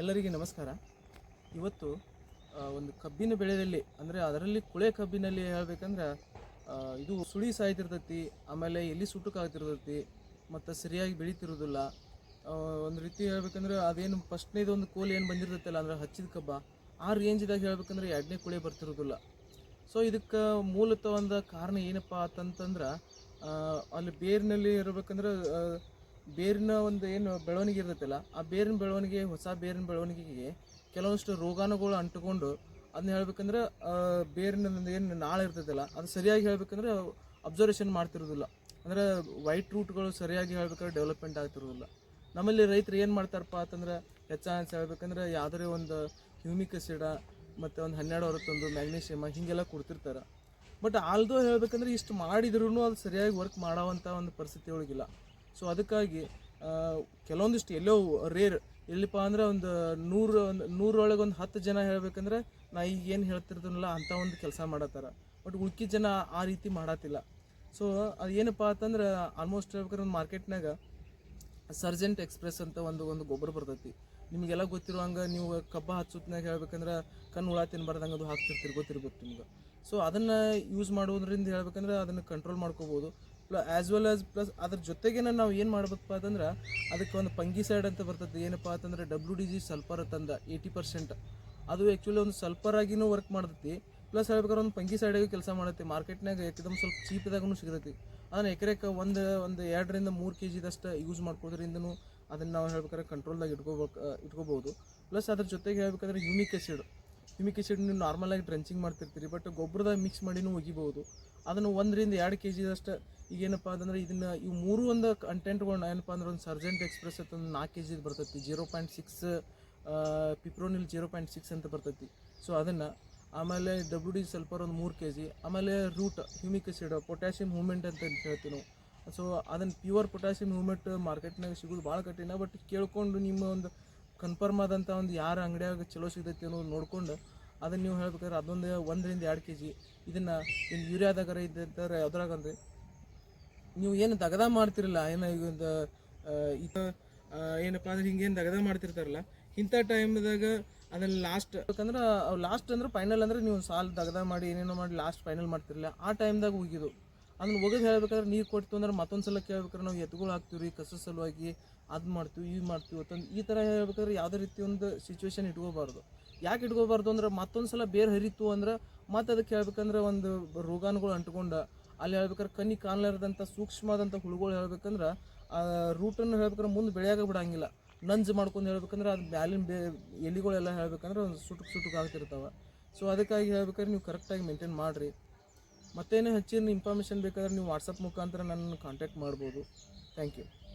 ಎಲ್ಲರಿಗೆ ನಮಸ್ಕಾರ. ಇವತ್ತು ಒಂದು ಕಬ್ಬಿನ ಬೆಳೆಯಲ್ಲಿ, ಅಂದರೆ ಅದರಲ್ಲಿ ಕುಳೆ ಕಬ್ಬಿನಲ್ಲಿ ಹೇಳ್ಬೇಕಂದ್ರೆ ಇದು ಸುಳಿ ಸಾಯ್ತಿರ್ತೈತಿ, ಆಮೇಲೆ ಎಲ್ಲಿ ಸುಟ್ಟಕ್ಕಾಗ್ತಿರ್ತೈತಿ ಮತ್ತು ಸರಿಯಾಗಿ ಬೆಳೀತಿರೋದಿಲ್ಲ. ಒಂದು ರೀತಿ ಹೇಳ್ಬೇಕಂದ್ರೆ ಅದೇನು ಫಸ್ಟ್ನೇದು ಒಂದು ಕೋಲ್ ಏನು ಬಂದಿರ್ತೈತಲ್ಲ, ಅಂದ್ರೆ ಹಚ್ಚಿದ ಕಬ್ಬ, ಆ ರೇಂಜ್ದಾಗ ಹೇಳ್ಬೇಕಂದ್ರೆ ಎರಡನೇ ಕುಳೆ ಬರ್ತಿರೋದಿಲ್ಲ. ಸೊ ಇದಕ್ಕೆ ಮೂಲತಃ ಒಂದು ಕಾರಣ ಏನಪ್ಪ ಅಂತಂತಂದ್ರೆ ಅಲ್ಲಿ ಬೇರಿನಲ್ಲಿ ಇರಬೇಕಂದ್ರೆ ಬೇರಿನ ಒಂದು ಏನು ಬೆಳವಣಿಗೆ ಇರ್ತೈತಲ್ಲ, ಆ ಬೇರಿನ ಬೆಳವಣಿಗೆ, ಹೊಸ ಬೇರಿನ ಬೆಳವಣಿಗೆಗೆ ಕೆಲವೊಂದಷ್ಟು ರೋಗಾಣುಗಳು ಅಂಟುಕೊಂಡು ಅದನ್ನ ಹೇಳ್ಬೇಕಂದ್ರೆ ಬೇರಿನ ಏನು ನಾಳೆ ಇರ್ತೈತಲ್ಲ ಅದು ಸರಿಯಾಗಿ ಹೇಳ್ಬೇಕಂದ್ರೆ ಅಬ್ಸರ್ವೇಷನ್ ಮಾಡ್ತಿರೋದಿಲ್ಲ. ಅಂದರೆ ವೈಟ್ ರೂಟ್ಗಳು ಸರಿಯಾಗಿ ಹೇಳ್ಬೇಕಾದ್ರೆ ಡೆವಲಪ್ಮೆಂಟ್ ಆಗ್ತಿರೋದಿಲ್ಲ. ನಮ್ಮಲ್ಲಿ ರೈತರು ಏನು ಮಾಡ್ತಾರಪ್ಪ ಅಂತಂದ್ರೆ ಹೆಚ್ಚಾನ್ಸ್ ಹೇಳ್ಬೇಕಂದ್ರೆ ಯಾವುದೇ ಒಂದು ಹ್ಯೂಮಿಕ್ ಅಸಿಡ ಮತ್ತು ಒಂದು ಹನ್ನೆರಡು ಹೊರತ್ತೊಂದು ಮ್ಯಾಗ್ನೀಷಿಯಮ ಹೀಗೆಲ್ಲ ಕೊಡ್ತಿರ್ತಾರೆ. ಬಟ್ ಆಲ್ದೋ ಹೇಳ್ಬೇಕಂದ್ರೆ ಇಷ್ಟು ಮಾಡಿದ್ರೂ ಅದು ಸರಿಯಾಗಿ ವರ್ಕ್ ಮಾಡೋವಂಥ ಒಂದು ಪರಿಸ್ಥಿತಿ ಒಳಗಿಲ್ಲ. ಸೊ ಅದಕ್ಕಾಗಿ ಕೆಲವೊಂದಿಷ್ಟು ಎಲ್ಲೋ ರೇರ್ ಎಲ್ಲಿಪ್ಪ ಅಂದ್ರೆ ಒಂದು ನೂರು ಒಂದು ನೂರೊಳಗೆ ಒಂದು ಹತ್ತು ಜನ ಹೇಳ್ಬೇಕಂದ್ರೆ, ನಾ ಈಗ ಏನು ಹೇಳ್ತಿರ್ತೀನಲ್ಲ ಅಂಥ ಒಂದು ಕೆಲಸ ಮಾಡತ್ತಾರ. ಬಟ್ ಉಳ್ಕಿ ಜನ ಆ ರೀತಿ ಮಾಡತ್ತಿಲ್ಲ. ಸೊ ಅದು ಏನಪ್ಪ ಅಂತಂದ್ರೆ ಆಲ್ಮೋಸ್ಟ್ ಹೇಳ್ಬೇಕಾದ್ರೆ ಒಂದು ಮಾರ್ಕೆಟ್ನಾಗ ಸರ್ಜೆಂಟ್ ಎಕ್ಸ್ಪ್ರೆಸ್ ಅಂತ ಒಂದು ಒಂದು ಗೊಬ್ಬರ ಬರ್ತೈತಿ. ನಿಮಗೆಲ್ಲ ಗೊತ್ತಿರುವಂಗೆ ನೀವು ಕಬ್ಬ ಹಚ್ಚೋತ್ನಾಗ ಹೇಳ್ಬೇಕಂದ್ರೆ, ಕಣ್ಣು ಹುಳ ತಿನ್ಬಾರ್ದಂಗೆ ಅದು ಹಾಕ್ತಿರ್ತೀರಿ, ಗೊತ್ತಿರ್ಬೇಕು ನಿಮ್ಗೆ. ಸೊ ಅದನ್ನು ಯೂಸ್ ಮಾಡೋದ್ರಿಂದ ಹೇಳ್ಬೇಕಂದ್ರೆ ಅದನ್ನು ಕಂಟ್ರೋಲ್ ಮಾಡ್ಕೋಬೋದು. ಪ್ಲ ಆ್ಯಸ್ ವೆಲ್ ಆಸ್ ಪ್ಲಸ್ ಅದ್ರ ಜೊತೆಗೆ ನಾವು ಏನು ಮಾಡ್ಬೇಕಪ್ಪ ಅಂತಂದ್ರೆ, ಅದಕ್ಕೆ ಒಂದು ಪಂಗಿಸೈಡ್ ಅಂತ ಬರ್ತದೆ. ಏನಪ್ಪ ಅಂತಂದ್ರೆ ಡಬ್ಲ್ಯೂ ಡಿ ಜಿ ಸಲ್ಪರ್ ತಂದ ಏಯ್ಟಿ ಪರ್ಸೆಂಟ್ ಅದು ಆ್ಯಕ್ಚುಲಿ ಒಂದು ಸಲ್ಫರ್ ಆಗಿನೂ ವರ್ಕ್ ಮಾಡ್ತೈತಿ. ಪ್ಲಸ್ ಹೇಳ್ಬೇಕಾದ್ರೆ ಒಂದು ಪಂಗಿ ಸೈಡಾಗಿ ಕೆಲಸ ಮಾಡುತ್ತೆ. ಮಾರ್ಕೆಟ್ನಾಗ ಏಕದಮ್ ಸ್ವಲ್ಪ ಚೀಪ್ದಾಗೂ ಸಿಗತೈತಿ. ಅದನ್ನು ಎಕರೆಕ್ಕೆ ಒಂದು ಒಂದು ಎರಡರಿಂದ ಮೂರು ಕೆ ಜಿದಷ್ಟು ಯೂಸ್ ಮಾಡ್ಕೋದ್ರಿಂದನೂ ಅದನ್ನು ನಾವು ಹೇಳ್ಬೇಕಾದ್ರೆ ಕಂಟ್ರೋಲ್ದಾಗ ಇಟ್ಕೋಬೇಕು ಇಟ್ಕೋಬೋದು ಪ್ಲಸ್ ಅದ್ರ ಜೊತೆಗೆ ಹೇಳ್ಬೇಕಾದ್ರೆ ಯೂಮಿಕ್ ಆ್ಯಸಿಡ್ ಯೂಮಿಕ್ ಆ್ಯಸಿಡ್ ನೀವು ನಾರ್ಮಲಾಗಿ ಡ್ರೆಂಚಿಂಗ್ ಮಾಡ್ತಿರ್ತೀರಿ ಬಟ್ ಗೊಬ್ಬರದಾಗ ಮಿಕ್ಸ್ ಮಾಡಿನೂ ಒಗಿಬೋದು ಅದನ್ನು ಒಂದರಿಂದ ಎರಡು ಕೆ ಜಿದಷ್ಟು ಈಗ ಏನಪ್ಪ ಅಂತಂದ್ರೆ ಇದನ್ನ ಇವು ಮೂರು ಒಂದು ಕಂಟೆಂಟ್ಗಳನ್ನ ಏನಪ್ಪ ಅಂದ್ರೆ ಒಂದು ಸರ್ಜೆಂಟ್ ಎಕ್ಸ್ಪ್ರೆಸ್ ಅಂತ ಒಂದು ನಾಲ್ಕು ಕೆ ಜಿದು ಬರ್ತೈತಿ zero point six fipronil zero point six ಅಂತ ಬರ್ತೈತಿ. ಸೊ ಅದನ್ನು ಆಮೇಲೆ ಡಬ್ಲ್ಯೂ ಡಿ ಸಲ್ಫರ್ ಒಂದು ಮೂರು ಕೆ ಜಿ ಆಮೇಲೆ ರೂಟ್ ಹ್ಯೂಮಿಕ್ ಆಸಿಡ್ ಪೊಟ್ಯಾಷಿಯಮ್ ಹೂಮೆಂಟ್ ಅಂತ ಹೇಳ್ತೀವಿ ನಾವು. ಸೊ ಅದನ್ನು ಪ್ಯೂರ್ ಪೊಟ್ಯಾಸಿಯಮ್ ಹೂಮೆಂಟ್ ಮಾರ್ಕೆಟ್ನಾಗ ಸಿಗೋದು ಭಾಳ ಕಠಿಣ ಬಟ್ ಕೇಳ್ಕೊಂಡು ನಿಮ್ಮ ಒಂದು ಕನ್ಫರ್ಮ್ ಆದಂಥ ಒಂದು ಯಾರ ಅಂಗಡಿಯಾಗ ಚಲೋ ಸಿಗ್ತೈತಿ ಅನ್ನೋದು ನೋಡ್ಕೊಂಡು ಅದನ್ನು ನೀವು ಹೇಳ್ಬೇಕಾದ್ರೆ ಅದೊಂದು ಒಂದರಿಂದ ಎರಡು ಕೆ ಜಿ ಇದನ್ನು ಇನ್ನು ಯೂರಿಯಾದಾಗರ ಇದ್ದರೆ ಯಾವ್ದ್ರಾಗಂದ್ರೆ ನೀವು ಏನು ದಗದ ಮಾಡ್ತಿರಲ್ಲ, ಏನೋ ಈಗ ಒಂದು ಈಗ ಏನಪ್ಪ ಅಂದ್ರೆ ಹಿಂಗೇನು ದಗದ ಮಾಡ್ತಿರ್ತಾರಲ್ಲ, ಇಂಥ ಟೈಮ್ದಾಗ ಅದನ್ನ ಲಾಸ್ಟ್ ಯಾಕಂದ್ರೆ ಲಾಸ್ಟ್ ಅಂದ್ರೆ ಫೈನಲ್ ಅಂದ್ರೆ ನೀವು ಸಾಲ್ ದಗದ ಮಾಡಿ, ಏನೇನೋ ಮಾಡಿ ಲಾಸ್ಟ್ ಫೈನಲ್ ಮಾಡ್ತಿರಲ್ಲ ಆ ಟೈಮ್ದಾಗ ಹೋಗಿದ್ದು ಅದನ್ನ ಒಗದು ಹೇಳ್ಬೇಕಾದ್ರೆ ನೀರು ಕೊಡ್ತು ಅಂದ್ರೆ ಮತ್ತೊಂದು ಸಲ ಕೇಳ್ಬೇಕಾದ್ರೆ ನಾವು ಎತ್ತುಗಳು ಹಾಕ್ತೀವಿ ರೀ ಕಸ ಸಲುವಾಗಿ ಅದು ಮಾಡ್ತೀವಿ, ಇದು ಮಾಡ್ತೀವಿ ಅಂತಂದು ಈ ಥರ ಹೇಳ್ಬೇಕಾದ್ರೆ ಯಾವುದೇ ರೀತಿ ಒಂದು ಸಿಚುವೇಶನ್ ಇಟ್ಕೋಬಾರ್ದು. ಯಾಕೆ ಇಟ್ಕೋಬಾರ್ದು ಅಂದ್ರೆ ಮತ್ತೊಂದು ಸಲ ಬೇರೆ ಹರಿತು ಅಂದ್ರೆ ಮತ್ತೆ ಅದಕ್ಕೆ ಹೇಳ್ಬೇಕಂದ್ರೆ ಒಂದು ರೋಗಾಣುಗಳು ಅಂಟ್ಕೊಂಡು, ಅಲ್ಲಿ ಹೇಳ್ಬೇಕಾದ್ರೆ ಕಣ್ಣಿ ಕಾಣಲಾರ್ದಂಥ ಸೂಕ್ಷ್ಮವಾದಂಥ ಹುಳುಗಳು ಹೇಳ್ಬೇಕಂದ್ರೆ, ಆ ರೂಟನ್ನು ಹೇಳ್ಬೇಕಂದ್ರೆ ಮುಂದೆ ಬೆಳೆಯಾಗ ಬಿಡಂಗಿಲ್ಲ. ನಂಜು ಮಾಡ್ಕೊಂಡು ಹೇಳ್ಬೇಕಂದ್ರೆ ಅದು ಮ್ಯಾಲಿನ ಬೇ ಎಲೆಗಳೆಲ್ಲ ಹೇಳ್ಬೇಕಂದ್ರೆ ಒಂದು ಸುಟುಕ್ ಸುಟುಕ್ ಆಗ್ತಿರ್ತಾವೆ. ಸೊ ಅದಕ್ಕಾಗಿ ಹೇಳ್ಬೇಕಾದ್ರೆ ನೀವು ಕರೆಕ್ಟಾಗಿ ಮೇಂಟೈನ್ ಮಾಡಿರಿ. ಮತ್ತೇನು ಹೆಚ್ಚಿನ ಇನ್ಫಾರ್ಮೇಷನ್ ಬೇಕಾದ್ರೆ ನೀವು ವಾಟ್ಸಪ್ ಮುಖಾಂತರ ನನ್ನನ್ನು ಕಾಂಟ್ಯಾಕ್ಟ್ ಮಾಡ್ಬೋದು. Thank you